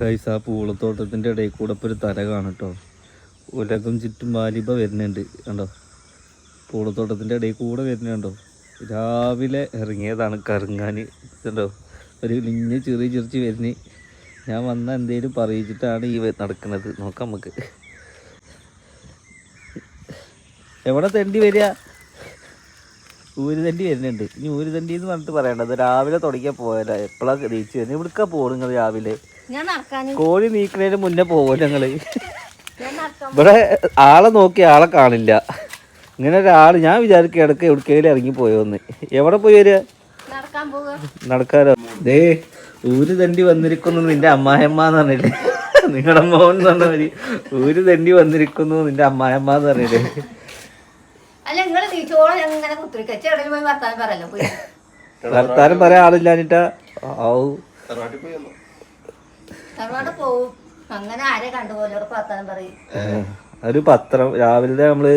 കൈസ് ആ പൂളത്തോട്ടത്തിന്റെ ഇടയിൽ കൂടെ ഇപ്പോൾ ഒരു തര കാണട്ടോ ഉലകം ചുറ്റും വാലിബ വരുന്നുണ്ട് കണ്ടോ? പൂളത്തോട്ടത്തിന്റെ ഇടയിൽ കൂടെ വരുന്നുണ്ടോ രാവിലെ ഇറങ്ങിയതാണ് കറങ്ങാൻ കണ്ടോ? ഒരു ലിഞ്ഞ് ചെറിയ ചിറിച്ച് വരുന്ന. ഞാൻ വന്ന എന്തേലും പറയിച്ചിട്ടാണ് ഈ നടക്കുന്നത്. നോക്കാം നമുക്ക്. എവിടെ തെണ്ടി വരിക? ഊര് തണ്ടി വരുന്നുണ്ട്. ഇനി ഊര് തണ്ടി എന്ന് പറഞ്ഞിട്ട് പറയണ്ടത് രാവിലെ തുടങ്ങിയാൽ പോയാലോ എപ്പോഴാണ് തിരിച്ചു വരുന്നത് ഇവിടുക്ക പോകുന്നത് രാവിലെ. ഞാൻ കോഴി നീക്കുന്നതിന് മുന്നേ പോകുമല്ലോ ഞങ്ങൾ? ഞാൻ നടക്കാൻ ഇവിടെ ആളെ നോക്കി ആളെ കാണില്ല. ഇങ്ങനെ ഒരാൾ ഞാൻ വിചാരിക്കും ഇടയ്ക്ക് എവിടേക്കെങ്കിലും ഇറങ്ങി പോയോന്ന്. എവിടെ പോയി വരിക? നടക്കാൻ പോവുക. നടക്കാരോ ദേ ഊര് തണ്ടി വന്നിരിക്കുന്നു നിന്റെ അമ്മായമ്മ എന്ന് പറഞ്ഞില്ലേ? നിങ്ങളുടെ മോൻ എന്ന് പറഞ്ഞവര് ഊര് തണ്ടി വന്നിരിക്കുന്നു നിന്റെ അമ്മായമ്മ എന്ന് പറഞ്ഞില്ലേ? അല്ല നിങ്ങൾ നീച്ചോളം ഞാൻ ഇങ്ങനെ കുത്തിരിക്ക. ചെടയിൽ പോയി വർത്താനം പറയല്ലോ പോയി. വർത്താനം പറയാൻ ആളില്ലാഞ്ഞിട്ടാ? ഔ. തറവാട് പോവും. അങ്ങനെ ആരെ കണ്ടുപോലെ വർത്താനം പറയും. ഒരു പത്രം. രാവിലെ നമ്മൾ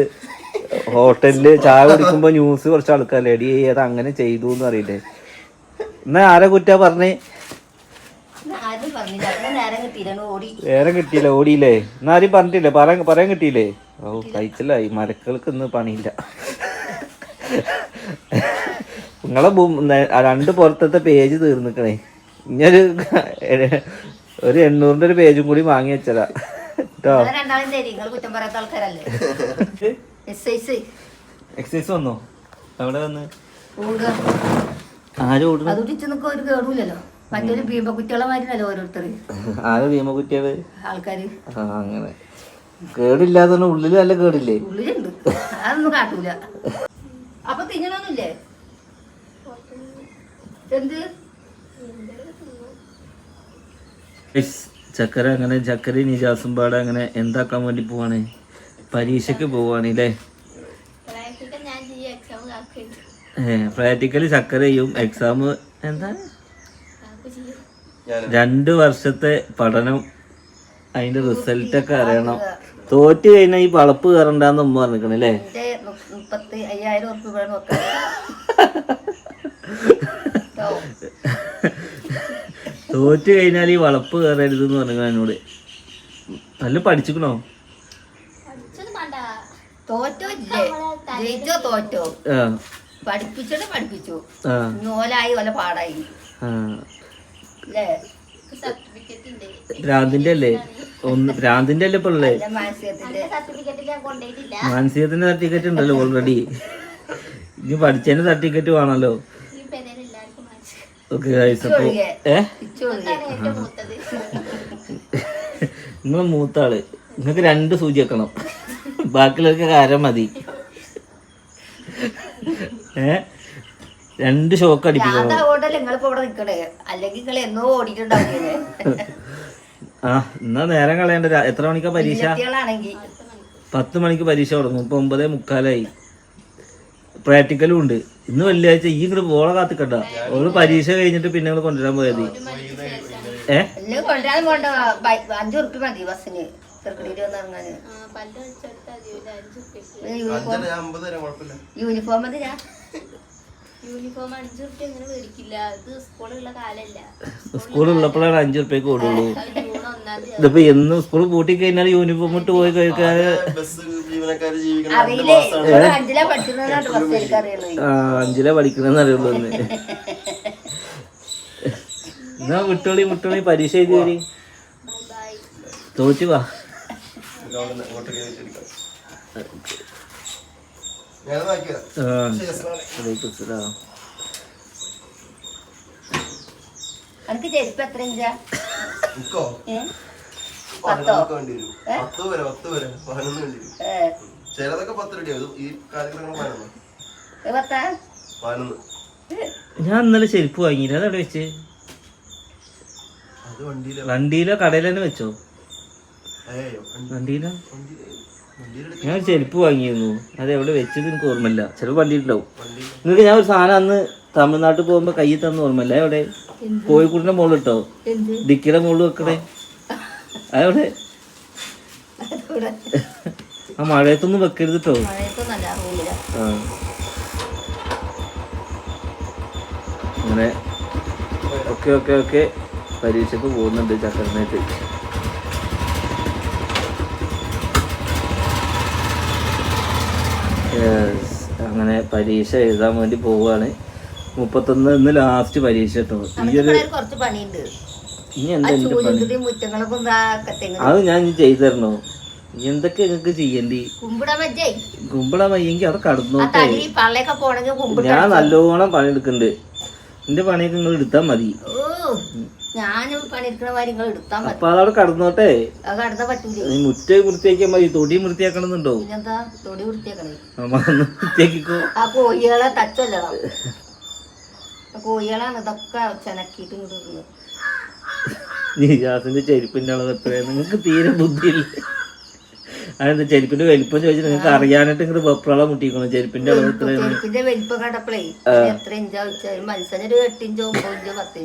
ഹോട്ടലിൽ ചായ കുടിക്കുമ്പോ ന്യൂസ് കുറച്ച് ആൾക്കാരല്ലേ? എടി അത് അങ്ങനെ ചെയ്തു എന്ന് അറിയില്ലേ എന്നാ ആരെ കുറ്റാ പറഞ്ഞേ? നേരം കിട്ടിയില്ല. ഓടിയില്ലേ? എന്നാ ആരും പറഞ്ഞിട്ടില്ലേ? പറയാൻ പറയാൻ കിട്ടിയില്ലേ? ഓ കഴിച്ചില്ലായി. മരക്കൾക്ക് ഇന്ന് പണിയില്ല. നിങ്ങളെ രണ്ട് പുറത്തത്തെ പേജ് തീർന്നിക്കണേ. ഇനിയൊരു ഒരു എണ്ണൂറിന്റെ ഒരു പേജും കൂടി വാങ്ങി വെച്ചതാ. കേട്ടോ എക്സൈസ് എക്സസൈസ് വന്നോ? അവിടെ വന്ന് ആരും ഓടുന്നു? ഒരു കേടൂലല്ലോ മറ്റൊരു ഓരോരുത്തർ ആരും ആൾക്കാര്. ആ അങ്ങനെ. കേടില്ലാതെ ഉള്ളിൽ നല്ല കേടില്ലേ? ഉള്ളിലുണ്ട്. അതൊന്നും കാട്ടൂല. അപ്പൊ തിന്നണമൊന്നുമില്ലേ എന്ത്? ചക്കര അങ്ങനെ ചക്കര നിജാസും പാടെ അങ്ങനെ എന്താക്കാൻ വേണ്ടി പോവാണ്? പരീക്ഷയ്ക്ക് പോവാണ് അല്ലേ പ്രാക്ടിക്കലി ചക്കര ചെയ്യും. എക്സാം എന്താ? രണ്ട് വർഷത്തെ പഠനം അതിന്റെ റിസൾട്ട് ഒക്കെ അറിയണം. തോറ്റ് കഴിഞ്ഞാൽ ഈ വളപ്പ് കയറണ്ടെന്ന് ഉമ്മ പറഞ്ഞിരിക്കണല്ലേ മുപ്പത്തി അയ്യായിരം ഉറപ്പ് തോറ്റ് കഴിഞ്ഞാൽ ഈ വളപ്പ് കയറരുത് എന്ന് പറഞ്ഞു എന്നോട്. നല്ല പഠിച്ചിക്കണോ? തോറ്റോ തോറ്റോ? ആ. പഠിപ്പിച്ചോടെ പഠിപ്പിച്ചു. നോലായി വല്ല പാടായി. ഭ്രാന്തിന്റെ അല്ലേ? ഒന്ന് ഭ്രാന്തിന്റെ അല്ലേ ഇപ്പൊ ഉള്ളേ? മാനസികത്തിന്റെ. മാനസികത്തിന്റെ സർട്ടിഫിക്കറ്റ് ഉണ്ടല്ലോ ഓൾറെഡി ഇനി പഠിച്ചതിന്റെ സർട്ടിഫിക്കറ്റ് വേണമല്ലോ ഓക്കെ അപ്പോൾ ഏ? നിങ്ങൾ മൂത്താൾ. നിങ്ങൾക്ക് രണ്ട് സൂചി വെക്കണം. ബാക്കിയുള്ളവർക്ക് കാരം മതി. ഏ? രണ്ട് ഷോക്ക് അടിപ്പിക്കണം. ആ എന്നാ നേരം കളയണ്ട. എത്ര മണിക്കാ പരീക്ഷ? പത്ത് മണിക്ക് പരീക്ഷ തുടങ്ങും. ഇപ്പൊ ഒമ്പതേ മുക്കാലായി. പ്രാക്ടിക്കലും ഉണ്ട്. ഇന്ന് വെള്ളിയാഴ്ച ഈ ഇങ്ങോട്ട് പോളെ കാത്തിക്കണ്ട. ഓൾ പരീക്ഷ കഴിഞ്ഞിട്ട് പിന്നെ കൊണ്ടുവരാൻ പോയത്. ഏ? കൊണ്ടുവരാൻ പോണ്ട. മതി ബസ്സിന്. യൂണിഫോം മതി ഞാൻ. യൂണിഫോം അഞ്ചു റുപ്യ അങ്ങനെ മേടിക്കില്ല. ഇത് സ്കൂളുള്ള കാലല്ല. സ്കൂളുള്ളപ്പോഴാണ് അഞ്ചു റുപ്യക്ക് ഓടുള്ളൂ ഇതിപ്പോ എന്നും സ്കൂൾ പൂട്ടി കഴിഞ്ഞാൽ യൂണിഫോം ഇട്ട് പോയി കഴിക്കാൻ. അഞ്ചിലാ പഠിക്കണെന്ന് അറിയുള്ളൂ എന്ന് എന്നാ വിട്ടോളി വിട്ടോളി പരീക്ഷ എഴുതി വരി. തോറ്റു വാ. എനിക്ക് ചെരുപ്പ് എത്ര ഇഞ്ചാ. ചിലതൊക്കെ പത്ത് റെഡി ഈ ഞാൻ ഇന്നലെ ചെരുപ്പ് വാങ്ങിയില്ല. അതെവിടെ വെച്ച്? അത് വണ്ടിയില? കടയിൽ തന്നെ വെച്ചോ? വണ്ടിയിലോ? ഞാൻ ഒരു ചെരുപ്പ് വാങ്ങിയിരുന്നു. അത് എവിടെ വെച്ചത് എനിക്ക് ഓർമ്മയില്ല. ചിലപ്പോൾ വണ്ടിയിലുണ്ടാവും. നിങ്ങൾക്ക് ഞാൻ ഒരു സാധനം അന്ന് തമിഴ്നാട്ടിൽ പോകുമ്പോ കയ്യിൽ തന്ന ഓർമ്മയില്ല. എവിടെ? കോഴിക്കൂടിന്റെ മുകളിൽ ഇട്ടോ? ഡിക്കിയുടെ മുകളിൽ വെക്കണേ. അതെവിടെ? ആ മഴയത്തൊന്നും വെക്കരുത് കേട്ടോ ആ. അങ്ങനെ ഓക്കെ ഓക്കെ ഓക്കെ. പരീക്ഷയ്ക്ക് പോകുന്നുണ്ട് ചക്കരനേറ്റ് അങ്ങനെ പരീക്ഷ എഴുതാൻ വേണ്ടി പോവുകയാണ് മുപ്പത്തൊന്ന് ഇന്ന് ലാസ്റ്റ് പരീക്ഷ കേട്ടോ ഈ ഒരു കുറച്ച് പണിയുണ്ട്. ഇനി എന്താ എന്റെ പണി? അത് ഞാൻ ചെയ്തു തരണോ ഇനി എന്തൊക്കെ നിങ്ങക്ക് ചെയ്യണ്ടി? കുമ്പള മയ്യെങ്കിൽ അവിടെ കുമ്പിട ഞാൻ നല്ലോണം പണിയെടുക്കുന്നുണ്ട് എന്റെ പണിയൊക്കെ നിങ്ങൾ എടുത്താൽ മതി. ഞാനും പണിയെടുക്കണ എടുത്താൽ മതി അപ്പൊ അതവിടെ കടന്നോട്ടെ. അത് കടന്ന പറ്റൂലേ. ഈ മുറ്റ വൃത്തിയാക്കിയാൽ മതി. തൊടി വൃത്തിയാക്കണമെന്നുണ്ടോ? പിന്നെന്താ? തൊടി വൃത്തിയാക്കണേ. അമ്മ ഒന്ന് വൃത്തിയാക്കിക്കോ. ആ കോഴികളെ തച്ചല്ലടാ ആ കോഴികളാണ് ഇതൊക്കെ ചെനക്കിയിട്ട് ഇങ്ങോട്ട്. നിജാസിന്റെ ചെരുപ്പിന്റെ അളവ് എത്രയാണ് നിങ്ങൾക്ക് തീരെ ബുദ്ധിയില്ല. അതെന്താ ചെരുപ്പിന്റെ വലിപ്പം ചോദിച്ചാൽ നിങ്ങൾക്ക് അറിയാനായിട്ട് ഇങ്ങോട്ട് വെപ്രാളം മുട്ടിക്കണം? ചെരുപ്പിന്റെ അളവ് എത്രയാണ് ചെരുപ്പിന്റെ വലിപ്പം കണ്ടപ്പോഴേ എത്ര ഇഞ്ചാ വെച്ചാലും മനുഷ്യനൊരു എട്ടിഞ്ചോ ഒമ്പത് ഇഞ്ചോ പത്ത്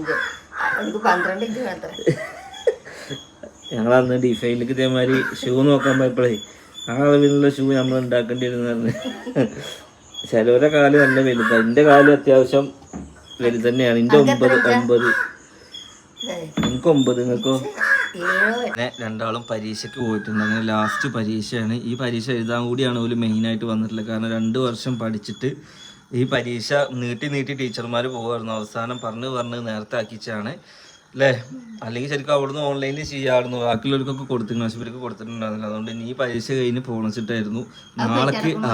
അന്ന് ഡിസൈനിലേക്ക് ഇതേമാതിരി ഷൂ നോക്കാൻ പോയപ്പോഴേ ആ അളവിലുള്ള ഷൂ നമ്മൾ ഉണ്ടാക്കേണ്ടി വരുന്ന പറഞ്ഞു ചിലവരുടെ കാൽ നല്ല വലുതാണ് എന്റെ കാൽ അത്യാവശ്യം വലുത് തന്നെയാണ് എന്റെ ഒമ്പത് ഒമ്പത് നിങ്ങൾക്ക് ഒമ്പത് നിങ്ങൾക്കോ രണ്ടാളും പരീക്ഷയ്ക്ക് പോയിട്ടുണ്ട്. അങ്ങനെ ലാസ്റ്റ് പരീക്ഷയാണ്. ഈ പരീക്ഷ എഴുതാൻ കൂടിയാണ് ഒരു മെയിനായിട്ട് വന്നിട്ടുള്ളത്. കാരണം രണ്ട് വർഷം പഠിച്ചിട്ട് ഈ പരീക്ഷ നീട്ടി നീട്ടി ടീച്ചർമാർ പോകുമായിരുന്നു അവസാനം പറഞ്ഞ് പറഞ്ഞ് നേരത്തെ ആക്കിച്ചാണ്. അല്ലേ അല്ലെങ്കിൽ ശരിക്കും അവിടുന്ന് ഓൺലൈനിൽ ചെയ്യാമായിരുന്നു. ബാക്കിയുള്ളവർക്കൊക്കെ കൊടുത്തിരുന്നു. ആശുപത്രിക്ക് കൊടുത്തിട്ടുണ്ടായിരുന്നില്ല. അതുകൊണ്ട് ഇനി ഈ പരീക്ഷ കഴിഞ്ഞ് പോണിച്ചിട്ടായിരുന്നു. നാളേക്ക് ആ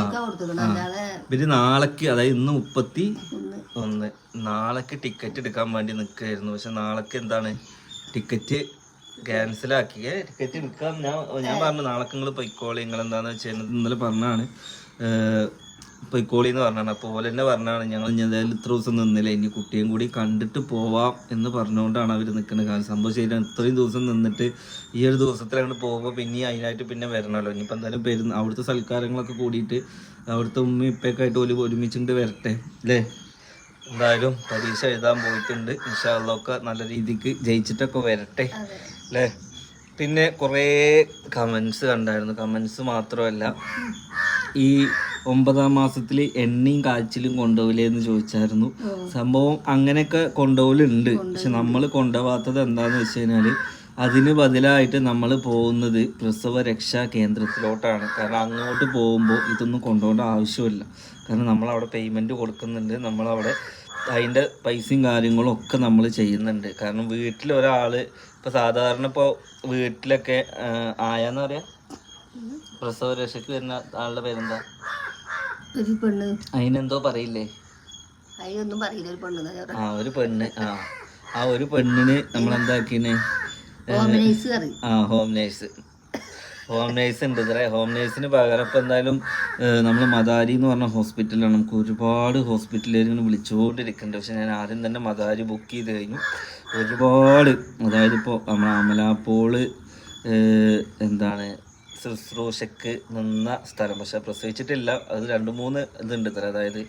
പിന്നെ നാളേക്ക് അതായത് ഇന്ന് മുപ്പത്തി ഒന്ന് നാളേക്ക് ടിക്കറ്റ് എടുക്കാൻ വേണ്ടി നിൽക്കുകയായിരുന്നു. പക്ഷെ നാളേക്ക് എന്താണ്? ടിക്കറ്റ് ക്യാൻസലാക്കി ടിക്കറ്റ് എടുക്കാം. ഞാൻ ഞാൻ പറഞ്ഞു നാളേക്ക് നിങ്ങൾ പൊയ്ക്കോളി. നിങ്ങൾ എന്താണെന്ന് വെച്ചാൽ ഇന്നലെ പറഞ്ഞാണ് പൊയ്ക്കോളി എന്ന് പറഞ്ഞാണ് അപ്പോൾ ഓല തന്നെ പറഞ്ഞാണ് ഞങ്ങൾ ഇനി എന്തായാലും ഇത്ര ദിവസം നിന്നില്ല ഇനി കുട്ടിയും കൂടി കണ്ടിട്ട് പോവാം എന്ന് പറഞ്ഞുകൊണ്ടാണ് അവർ നിൽക്കുന്നത് കാരണം സംഭവം ശരിയാണ് ഇത്രയും ദിവസം നിന്നിട്ട് ഈ ഒരു ദിവസത്തിലങ്ങനെ പോകുമ്പോൾ പിന്നെ അതിനായിട്ട് പിന്നെ വരണമല്ലോ ഇനിയിപ്പോൾ എന്തായാലും പെരുന്ന അവിടുത്തെ സൽക്കാരങ്ങളൊക്കെ കൂടിയിട്ട് അവിടുത്തെ ഉമ്മയും ഇപ്പൊക്കെ ആയിട്ട് ഒരു ഒരുമിച്ചിട്ട് വരട്ടെ അല്ലേ? എന്തായാലും പരീക്ഷ എഴുതാൻ പോയിട്ടുണ്ട്. ഇൻഷാള്ളൊക്കെ നല്ല രീതിക്ക് ജയിച്ചിട്ടൊക്കെ വരട്ടെ അല്ലേ? പിന്നെ കുറേ കമൻസ് കണ്ടായിരുന്നു. കമൻസ് മാത്രമല്ല ഈ ഒമ്പതാം മാസത്തിൽ എണ്ണയും കാച്ചിലും കൊണ്ടുപോകില്ലേ എന്ന് ചോദിച്ചായിരുന്നു. സംഭവം അങ്ങനെയൊക്കെ കൊണ്ടുപോകലുണ്ട് പക്ഷെ നമ്മൾ കൊണ്ടുപോകാത്തത് എന്താന്ന് വെച്ച് കഴിഞ്ഞാൽ അതിന് ബദലായിട്ട് നമ്മൾ പോകുന്നത് പ്രസവ രക്ഷാ കേന്ദ്രത്തിലോട്ടാണ്. കാരണം അങ്ങോട്ട് പോകുമ്പോൾ ഇതൊന്നും കൊണ്ടുപോകേണ്ട ആവശ്യമില്ല. കാരണം നമ്മളവിടെ പേയ്മെന്റ് കൊടുക്കുന്നുണ്ട്. നമ്മളവിടെ അതിന്റെ പൈസയും കാര്യങ്ങളും ഒക്കെ നമ്മൾ ചെയ്യുന്നുണ്ട്. കാരണം വീട്ടിൽ ഒരാൾ ഇപ്പോൾ സാധാരണ ഇപ്പോൾ വീട്ടിലൊക്കെ ആയാന്ന് പറയാം? പ്രസവ രക്ഷയ്ക്ക് വരുന്ന ആളുടെ പേരെന്താ? ഒരു പെണ്ണ്. അതിനെന്തോ പറയില്ലേ? അതിനൊന്നും പറയില്ല ഒരു പെണ്ണ്. ആ ഒരു പെണ്ണ്. ആ ആ ഒരു പെണ്ണിന് നമ്മൾ എന്താക്കിന് ആ ഹോം നേഴ്സ് ഹോം നേഴ്സ് ഉണ്ട് ഇത്ര ഹോം നേഴ്സിന് പകരം ഇപ്പം എന്തായാലും നമ്മൾ മദാരി എന്ന് പറഞ്ഞ ഹോസ്പിറ്റലാണ്. നമുക്ക് ഒരുപാട് ഹോസ്പിറ്റലുകാർ ഇങ്ങനെ വിളിച്ചുകൊണ്ടിരിക്കുന്നുണ്ട്. പക്ഷെ ഞാൻ ആദ്യം തന്നെ മദാരി ബുക്ക് ചെയ്ത് കഴിഞ്ഞു. ഒരുപാട് അതായത് ഇപ്പോൾ നമ്മൾ അമലാപ്പോൾ എന്താണ് ശുശ്രൂഷക്ക് നിന്ന സ്ഥലം. പക്ഷെ പ്രസവിച്ചിട്ടില്ല. അത് രണ്ട് മൂന്ന് ഇതുണ്ട് ഇത്ര. അതായത്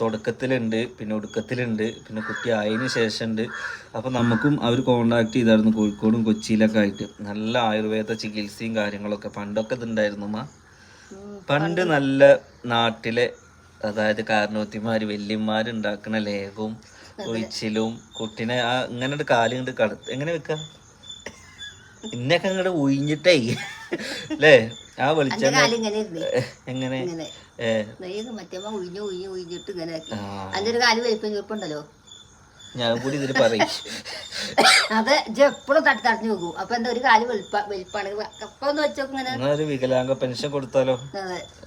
തുടക്കത്തിലുണ്ട് പിന്നെ ഒടുക്കത്തിലുണ്ട് പിന്നെ കുട്ടി ആയതിനു ശേഷമുണ്ട്. അപ്പോൾ നമുക്കും അവർ കോണ്ടാക്ട് ചെയ്തായിരുന്നു കോഴിക്കോടും കൊച്ചിയിലൊക്കെ ആയിട്ട്. നല്ല ആയുർവേദ ചികിത്സയും കാര്യങ്ങളൊക്കെ. പണ്ടൊക്കെ ഇതുണ്ടായിരുന്നു മാ പണ്ട് നല്ല നാട്ടിലെ അതായത് കാരണവത്തിമാർ വല്യന്മാരുണ്ടാക്കുന്ന ലേഹവും ഒഴിച്ചിലും കുട്ടിനെ ആ ഇങ്ങനെ കാലുകൊണ്ട് കാലും കൊണ്ട് കട എങ്ങനെ വെക്ക? ഇന്നൊക്കെ അങ്ങോട്ട് ഒഴിഞ്ഞിട്ടേ അല്ലേ ആ വെളിച്ചെണ്ണ എങ്ങനെ? മറ്റേ ഉഴിഞ്ഞു ഉഴിഞ്ഞു ഉഴിഞ്ഞിട്ട് ഇങ്ങനെ അതിന്റെ ഒരു കാൽ വലിപ്പം ചെറുപ്പുണ്ടല്ലോ? ഞാൻ കൂടി ഇതിൽ പറയും. അത് എപ്പോഴും തട്ടി തടഞ്ഞു നോക്കും. അപ്പൊ എന്താ ഒരു കാൽ അപ്പൊ ഒന്ന് വെച്ചോക്ക് ഒരു വികലാംഗ പെൻഷൻ കൊടുത്താലോ?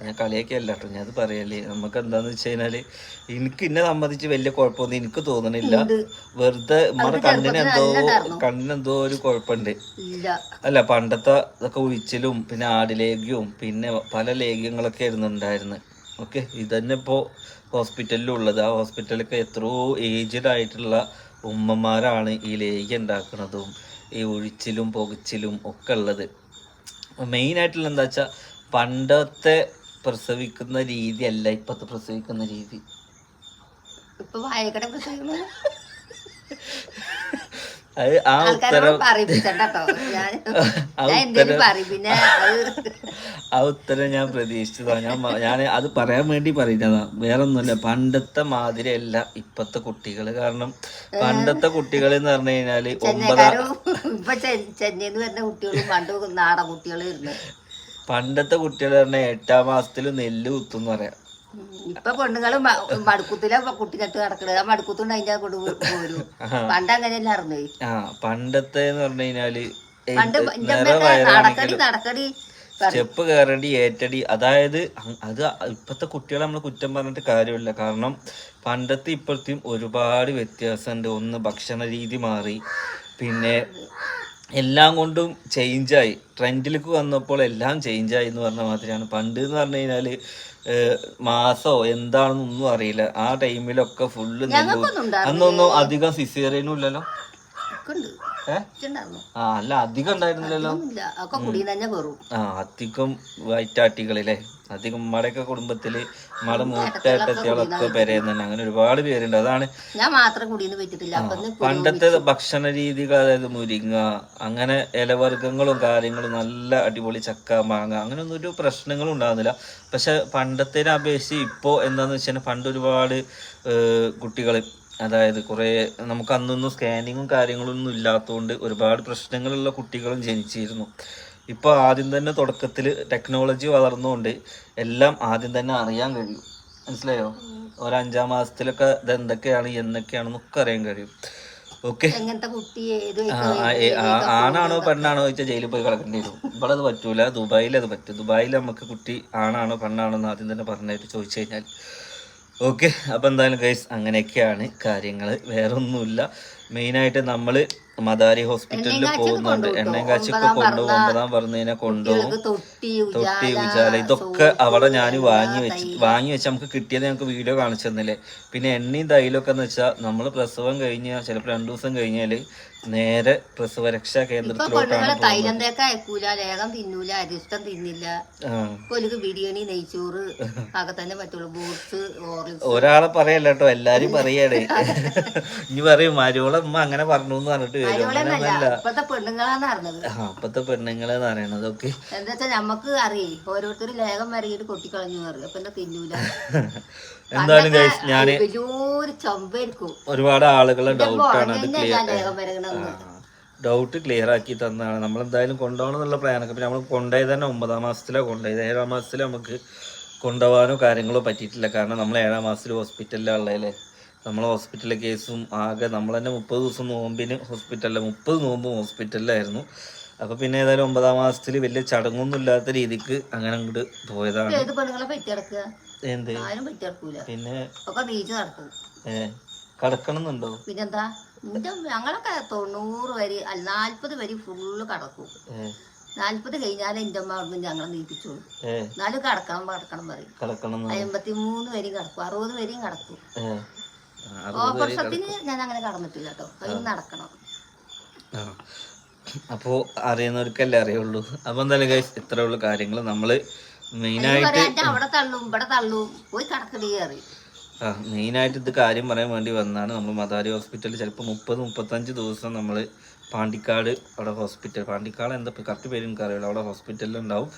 ഞാൻ കളിയൊക്കെ അല്ല കേട്ടോ. ഞാൻ അത് പറയല്ലേ നമുക്ക് എന്താന്ന് വെച്ച് കഴിഞ്ഞാൽ എനിക്ക് എന്നെ സംബന്ധിച്ച് വലിയ കുഴപ്പമൊന്നും എനിക്ക് തോന്നണില്ല. വെറുതെ നമ്മുടെ കണ്ണിന് എന്തോ ചെറുപ്പത്തിൽ നല്ല ഉണ്ടായിരുന്നു. കണ്ണിന് എന്തോ ഒരു കുഴപ്പമുണ്ട്. അല്ല പണ്ടത്തെ ഇതൊക്കെ ഉഴിച്ചിലും പിന്നെ ആടിലേഗ്യവും പിന്നെ പല ലേഗ്യങ്ങളൊക്കെ ആയിരുന്നു ഉണ്ടായിരുന്നത്. ഓക്കെ ഇതന്നെ ഇപ്പോൾ ഹോസ്പിറ്റലിലുള്ളത്. ആ ഹോസ്പിറ്റലൊക്കെ എത്രയോ ഏജ്ഡ് ആയിട്ടുള്ള ഉമ്മമാരാണ് ഈ ലേഗ്യം ഉണ്ടാക്കുന്നതും ഈ ഒഴിച്ചിലും പുകച്ചിലും ഒക്കെ ഉള്ളത്. മെയിൻ ആയിട്ടുള്ള എന്താ വെച്ചാൽ പണ്ടത്തെ പ്രസവിക്കുന്ന രീതി അല്ല ഇപ്പത്തെ പ്രസവിക്കുന്ന രീതി. ഇപ്പൊ വായക്കട പ്രസവിക്കുന്നത് അത് ആ ഉത്തരം ആ ഞാൻ ഉത്തരം- പ്രതീക്ഷിച്ചതാ ഞാൻ ഞാൻ അത് പറയാൻ വേണ്ടി പറയുന്നതാ. വേറെ ഒന്നുമില്ല പണ്ടത്തെ മാതിരി അല്ല ഇപ്പത്തെ കുട്ടികൾ. കാരണം പണ്ടത്തെ കുട്ടികൾ എന്ന് പറഞ്ഞു കഴിഞ്ഞാൽ ഒമ്പതാം ചെന്നൈന്ന് വരുന്ന കുട്ടികളും പണ്ട് നാടൻ കുട്ടികളും പണ്ടത്തെ കുട്ടികൾ പറഞ്ഞാൽ എട്ടാം മാസത്തിൽ നെല്ല് കുത്തും പറയാം. ഇപ്പൊ പെണ്ണുങ്ങൾ മടുക്കുത്തിലെ കുട്ടിനട്ട് കിടക്കണത് ആ മടുക്കുത്തുണ്ട് അതിന്റെ കൊണ്ട് പോരും. പണ്ട് അങ്ങനെയല്ല അറിഞ്ഞു? പണ്ടത്തെ എന്ന് പറഞ്ഞു കഴിഞ്ഞാൽ പണ്ട് നടക്കടി നടക്കടി സ്റ്റെപ്പ് കയറടി ഏറ്റടി. അതായത് അത് ഇപ്പോഴത്തെ കുട്ടികളെ നമ്മൾ കുറ്റം പറഞ്ഞിട്ട് കാര്യമില്ല. കാരണം പണ്ടത്തെ ഇപ്പോഴത്തെയും ഒരുപാട് വ്യത്യാസമുണ്ട് ഒന്ന് ഭക്ഷണ രീതി മാറി. പിന്നെ എല്ലാം കൊണ്ടും ചേഞ്ചായി ട്രെൻഡിലേക്ക് വന്നപ്പോൾ എല്ലാം ചേഞ്ചായി എന്ന് പറഞ്ഞ മാതിരിയാണ്. പണ്ട് എന്ന് പറഞ്ഞു കഴിഞ്ഞാൽ മാസോ എന്താണെന്നൊന്നും അറിയില്ല. ആ ടൈമിലൊക്കെ ഫുള്ള് അന്നൊന്നും അധികം സിസേറിയനും ഇല്ലല്ലോ. അല്ല അധികം ഉണ്ടായിരുന്നില്ലല്ലോ. അധികം വയറ്റാട്ടികളിലെ അധികം മടക്ക കുടുംബത്തിൽ മട മൂത്തേട്ടത്തികളൊക്കെ പെരയുന്ന തന്നെ അങ്ങനെ ഒരുപാട് പേരുണ്ട്. അതാണ് ഞാൻ മാത്രം കുടിയെന്ന് വെച്ചിട്ടില്ല. പണ്ടത്തെ ഭക്ഷണ രീതികൾ അതായത് മുരിങ്ങ അങ്ങനെ ഇലവർഗങ്ങളും കാര്യങ്ങളും നല്ല അടിപൊളി ചക്ക മാങ്ങ അങ്ങനെ ഒന്നും ഒരു പ്രശ്നങ്ങളും ഉണ്ടാകുന്നില്ല. പക്ഷെ പണ്ടത്തേനെ അപേക്ഷിച്ച് ഇപ്പോൾ എന്താന്ന് വെച്ചാൽ പണ്ട് ഒരുപാട് കുട്ടികൾ അതായത് കുറേ നമുക്ക് അന്നൊന്നും സ്കാനിങ്ങും കാര്യങ്ങളൊന്നും ഇല്ലാത്തതുകൊണ്ട് ഒരുപാട് പ്രശ്നങ്ങളുള്ള കുട്ടികളും ജനിച്ചിരുന്നു. ഇപ്പോൾ ആദ്യം തന്നെ തുടക്കത്തിൽ ടെക്നോളജി വളർന്നുകൊണ്ട് എല്ലാം ആദ്യം തന്നെ അറിയാൻ കഴിയും. മനസ്സിലായോ? ഒരു അഞ്ചാം മാസത്തിലൊക്കെ ഇത് എന്തൊക്കെയാണ് എന്നൊക്കെയാണെന്നൊക്കെ അറിയാൻ കഴിയും. ഓക്കെ? ആണാണോ പെണ്ണാണോ ചോദിച്ചാൽ ജയിലിൽ പോയി കിടക്കേണ്ടി വരും. ഇവിടെ അത് പറ്റൂല ദുബായിൽ അത് പറ്റും. ദുബായിൽ നമുക്ക് കുട്ടി ആണാണോ പെണ്ണാണോ എന്ന് ആദ്യം തന്നെ പറഞ്ഞായിട്ട് ചോദിച്ചു കഴിഞ്ഞാൽ ഓക്കെ അപ്പോൾ എന്തായാലും ഗൈസ് അങ്ങനെയൊക്കെയാണ് കാര്യങ്ങൾ വേറൊന്നുമില്ല. മെയിനായിട്ട് നമ്മൾ മദാരി ഹോസ്പിറ്റലിൽ പോകുന്നുണ്ട്. എണ്ണയും കാച്ചൊക്കെ കൊണ്ടുപോകും. ഒമ്പതാം പറഞ്ഞതിനെ കൊണ്ടുപോകും തൊട്ടി ഉജാല ഇതൊക്കെ അവിടെ ഞാൻ വാങ്ങി വെച്ച് വാങ്ങി വെച്ച് നമുക്ക് കിട്ടിയത് ഞങ്ങൾക്ക് വീഡിയോ കാണിച്ചു തന്നില്ലേ? പിന്നെ എണ്ണയും തൈലൊക്കെ എന്ന് വെച്ചാൽ നമ്മൾ പ്രസവം കഴിഞ്ഞാൽ ചിലപ്പോൾ രണ്ടു ദിവസം കഴിഞ്ഞാൽ നേരെ പ്രസവ രക്ഷാ കേന്ദ്രത്തിലോട്ടാണ് പെണ്ണുങ്ങളെ തൈലം തേക്ക അയക്കൂല ലേഖം തിന്നൂല അരിഷ്ടം തിന്നില്ല. ആ. ഇപ്പൊ ഒരു ബിരിയാണി നെയ്ച്ചോറ് ഒക്കെ തന്നെ പറ്റുള്ളൂ. ബൂട്ട്സ് ഒരാളെ പറയല്ലോ എല്ലാരും പറയാണ് ഇനി പറയും മരുവളെ ഉമ്മ അങ്ങനെ പറഞ്ഞു എന്ന് പറഞ്ഞിട്ട് ഇപ്പത്തെ പെണ്ണുങ്ങളാന്ന് അറിഞ്ഞത് അപ്പത്തെ പെണ്ണുങ്ങളെന്ന് പറയണത്. ഓക്കെ. എന്താ വെച്ചാ നമ്മക്ക് അറിയേ ഓരോരുത്തർ ലേഖം വരകിട്ട് കൊട്ടിക്കളഞ്ഞു പറയും. അപ്പൊ എന്താ തിന്നൂല? എന്തായാലും ഞാൻ വലിയൊരു ചൊമ്പായിരിക്കും ഒരുപാട് ആളുകളെ ഡൗട്ട് ആണ്. അത് ക്ലിയർ ഡൗട്ട് ക്ലിയർ ആക്കി തന്നാണ്. നമ്മൾ എന്തായാലും കൊണ്ടുപോകണം എന്നുള്ള പ്ലാനൊക്കെ പിന്നെ നമ്മൾ കൊണ്ടുപോയത് തന്നെ ഒമ്പതാം മാസത്തിലാണ് കൊണ്ടുപോയത് ഏഴാം മാസത്തിൽ നമുക്ക് കൊണ്ടുപോകാനോ കാര്യങ്ങളോ പറ്റിയിട്ടില്ല. കാരണം നമ്മൾ ഏഴാം മാസത്തിൽ ഹോസ്പിറ്റലിലാണ് ഉള്ളതല്ലേ? നമ്മൾ ഹോസ്പിറ്റലിലെ കേസും ആകെ നമ്മൾ തന്നെ മുപ്പത് ദിവസം നോമ്പിന് ഹോസ്പിറ്റലിൽ മുപ്പത് നോമ്പും ഹോസ്പിറ്റലിലായിരുന്നു. അപ്പോൾ പിന്നെ ഏതായാലും ഒമ്പതാം മാസത്തിൽ വലിയ ചടങ്ങൊന്നും ഇല്ലാത്ത രീതിക്ക് അങ്ങനെ അങ്ങോട്ട് പോയതാണ്. എന്ത്? പിന്നെ? ഒക്കെ നീച്ച് നടക്കും. ഏ, കടക്കണമെന്നുണ്ടോ? പിന്നെന്താ? ഞങ്ങളൊക്കെ തൊണ്ണൂറ് വരി അല്ല നാല്പത് വരി ഫുള്ള് കടക്കും. നാല്പത് കഴിഞ്ഞാലേ എന്റെ അമ്മ അവിടുന്ന് ഞങ്ങളെ നീപ്പിച്ചോളൂ. എന്നാലും കടക്കണം കടക്കണം പറയും. അമ്പത്തിമൂന്ന് വരെയും വരി കടക്കും. അറുപത് വരിയും കടക്കും. ഓപ്പറേഷത്തിന് ഞാൻ അങ്ങനെ കടന്നിട്ടില്ല കേട്ടോ. അതിന് നടക്കണം. ആ. അപ്പോൾ അറിയുന്നവർക്കല്ലേ അറിയുള്ളൂ. അപ്പോൾ എന്തായാലും ഗൈസ് ഉള്ള കാര്യങ്ങൾ നമ്മൾ മെയിനായിട്ട് അവിടെ തള്ളും ഇവിടെ തള്ളും. പോയി കടക്കടി കയറി ആ മെയിനായിട്ട് ഇത് കാര്യം പറയാൻ വേണ്ടി വന്നാണ് നമ്മൾ മദാരി ഹോസ്പിറ്റലിൽ ചിലപ്പോൾ മുപ്പത് മുപ്പത്തഞ്ച് ദിവസം നമ്മൾ പാണ്ടിക്കാട് അവിടെ ഹോസ്പിറ്റൽ പാണ്ടിക്കാട് എന്താ കറക്റ്റ് പേര് എനിക്കറിയില്ല. അവിടെ ഹോസ്പിറ്റലിൽ ഉണ്ടാവും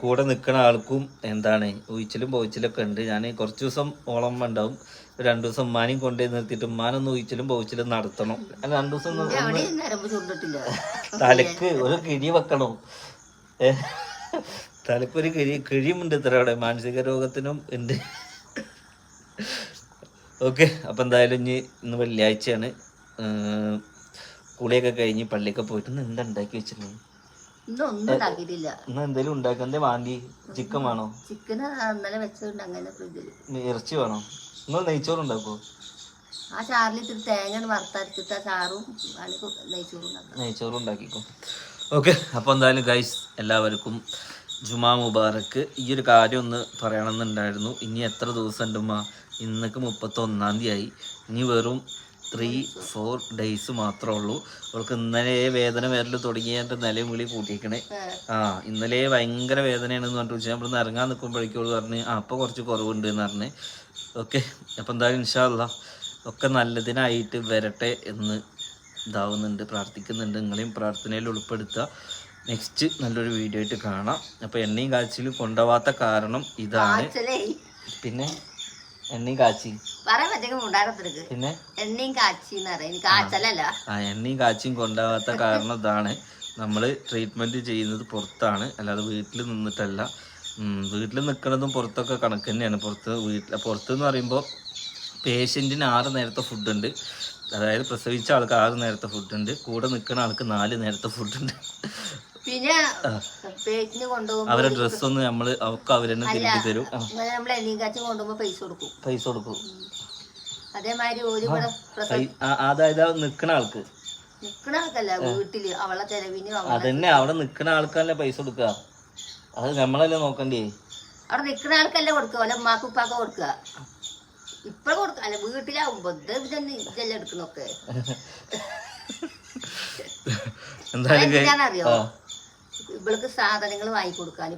കൂടെ നിൽക്കുന്ന ആൾക്കും എന്താണ് ഉയിച്ചിലും പോയിച്ചിലൊക്കെ ഉണ്ട്. ഞാൻ കുറച്ച് ദിവസം ഓളം ഉണ്ടാവും രണ്ട് ദിവസം ഉമ്മാനെയും കൊണ്ടുപോയി നിർത്തിയിട്ട് ഉമ്മാനൊന്ന് നോയിച്ചിലും പോയിച്ചിലും നടത്തണം. രണ്ട് ദിവസം തലക്ക് ഒരു കിഴി വെക്കണം. തലക്ക് തലക്കൊരു കിഴി കിഴിയുമുണ്ട് ഇത്ര അവിടെ. മാനസിക രോഗത്തിനും ഉണ്ട്. ഓക്കെ അപ്പം എന്തായാലും ഇനി ഇന്ന് വെള്ളിയാഴ്ചയാണ്. കുളിയൊക്കെ കഴിഞ്ഞ് പള്ളിയൊക്കെ പോയിട്ട് എന്താ ഉണ്ടാക്കി ഇന്ന് എന്തെങ്കിലും ഉണ്ടാക്കുക വാണ്ടി ചിക്കൻ വേണോ? ചിക്കൻ ഇന്നലെ വെച്ചതുണ്ട് അങ്ങനെ ഫ്രിഡ്ജിൽ ഇറച്ചി വേണോ? നിങ്ങൾ നെയ്ച്ചോറ് ഉണ്ടാക്കുമോ ആ ചാറിൽ ഇത്തിരി തേങ്ങ വറുത്തരച്ചിട്ട് ആ ചാറും നെയ്ച്ചോറും നെയ്ച്ചോറും ഉണ്ടാക്കാം. ഉണ്ടാക്കിക്കോ. ഓക്കെ അപ്പോൾ എന്തായാലും ഗൈസ് എല്ലാവർക്കും ജുമാ മുബാറക്ക്. ഈ ഒരു കാര്യം ഒന്ന് പറയണമെന്നുണ്ടായിരുന്നു. ഇനി എത്ര ദിവസം ഉണ്ടുമ്മ ഇന്നൊക്കെ മുപ്പത്തൊന്നാം തീയതി ആയി. ഇനി വെറും ത്രീ ഫോർ ഡേയ്സ് മാത്രമേ ഉള്ളൂ. അവൾക്ക് ഇന്നലെ വേദന വരൽ തുടങ്ങിയതിന്റെ നിലയും വിളി കൂട്ടിയിരിക്കണേ ആ ഇന്നലെ ഭയങ്കര വേദനയാണെന്ന് പറഞ്ഞിട്ട് ഇവിടെ നിന്ന് ഇറങ്ങാൻ നിൽക്കുമ്പോഴേക്കും അവൾ പറഞ്ഞ് ആ അപ്പോൾ കുറച്ച് കുറവുണ്ട് എന്ന് പറഞ്ഞ്. ഓക്കെ അപ്പം എന്തായാലും ഇൻഷാല്ല ഒക്കെ നല്ലതിനായിട്ട് വരട്ടെ എന്ന് ഇതാവുന്നുണ്ട് പ്രാർത്ഥിക്കുന്നുണ്ട്. നിങ്ങളെയും പ്രാർത്ഥനയിൽ ഉൾപ്പെടുത്തുക. നെക്സ്റ്റ് നല്ലൊരു വീഡിയോ ആയിട്ട് കാണാം. അപ്പോൾ എണ്ണയും കാഴ്ചയിൽ കൊണ്ടുപോവാത്ത കാരണം ഇതാണ്. പിന്നെ എണ്ണയും കാച്ചി. പറയാൻ പറ്റൊക്കെ മുണ്ടാകത്തിരിക്ക് പിന്നെ? എണ്ണയും കാച്ചിന്ന് പറയും. ആ എണ്ണയും കാച്ചിയും കൊണ്ടാവാത്ത കാരണം ഇതാണ്. നമ്മൾ ട്രീറ്റ്മെന്റ് ചെയ്യുന്നത് പുറത്താണ്. അല്ലാതെ വീട്ടിൽ നിന്നിട്ടല്ല. വീട്ടിൽ നിൽക്കുന്നതും പുറത്തൊക്കെ കണക്ക് തന്നെയാണ്. പുറത്ത് വീട്ടിൽ പുറത്ത് എന്ന് പറയുമ്പോൾ പേഷ്യന്റിന് ആറ് നേരത്തെ ഫുഡുണ്ട് അതായത് പ്രസവിച്ച ആൾക്ക് ആറ് നേരത്തെ ഫുഡുണ്ട് കൂടെ നിൽക്കുന്ന ആൾക്ക് നാല് നേരത്തെ ഫുഡുണ്ട് പിന്നെ പേറ്റിന് കൊണ്ടുപോകുമ്പോ അവരെ ഡ്രസ്സൊന്നും നമ്മൾ അവർക്ക് അവരെന്നെ തിരിച്ചു തരും. ഇങ്ങനെ നമ്മൾ കൊണ്ടുപോകുമ്പോ പൈസ കൊടുക്കും. പൈസ കൊടുക്കും. അതേമാതിരി ഒരു അതായത് നിക്കണ ആൾക്ക്. നിക്കണ ആൾക്കല്ല വീട്ടിൽ അവളെ ചെലവിന് അവളെ അതന്നെ അവിടെ നിക്കണ ആൾക്കല്ലേ പൈസ കൊടുക്കുക അത് നമ്മളല്ലേ നോക്കണ്ടേ? അവിടെ നിക്കണ ആൾക്കല്ലേ കൊടുക്കുക അല്ല ഉമ്മാക്ക് ഉപ്പാക്ക കൊടുക്കുക ഇപ്പൊ കൊടുക്കുക അല്ല വീട്ടിലാവുമ്പോ ഇത് ഇതന്നെ ഇതെല്ലാം എടുക്കുന്നൊക്കെ. എന്തായാലും ആ. ഇവൾക്ക് സാധനങ്ങൾ വാങ്ങി കൊടുക്കാൻ.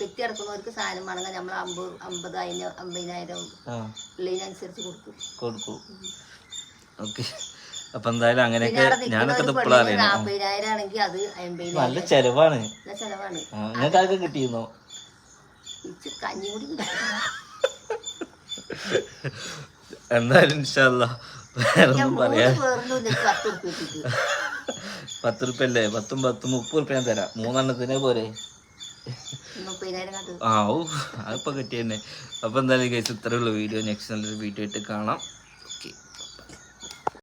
പെറ്റി ഇറക്കുന്നവർക്ക് സാധനം വേണമെങ്കിൽ നമ്മൾ അമ്പത് അമ്പതായിരം അമ്പതിനായിരം ആ. ഉള്ളതിനനുസരിച്ച് കൊടുക്കും. കൊടുക്കൂ. ഓക്കെ. അപ്പൊ എന്തായാലും അങ്ങനെയൊക്കെ ഞാനൊക്കെ നാപ്പതിനായിരം ആണെങ്കിൽ അത് അമ്പതിനായിരം. നല്ല ചെലവാണ്. ചെലവാണ്. അതൊക്കെ കിട്ടിയിരുന്നോ? കഞ്ഞി കൂടി. എന്തായാലും ഇൻഷാല്ല വേറെ ഞാൻ ഒന്നും മൂന്ന് പറയാ പത്ത് റുപ്യ അല്ലേ പത്തും പത്തും മുപ്പത് റുപ്യ ഞാൻ തരാം. മൂന്നെണ്ണത്തിനെ പോരെ. ആ ഓ അതിപ്പോ കിട്ടിയെന്നെ. അപ്പൊ എന്തായാലും കേസ് ഇത്രയുള്ള വീഡിയോ. നെക്സ്റ്റ് നല്ലൊരു വീഡിയോ ആയിട്ട് കാണാം.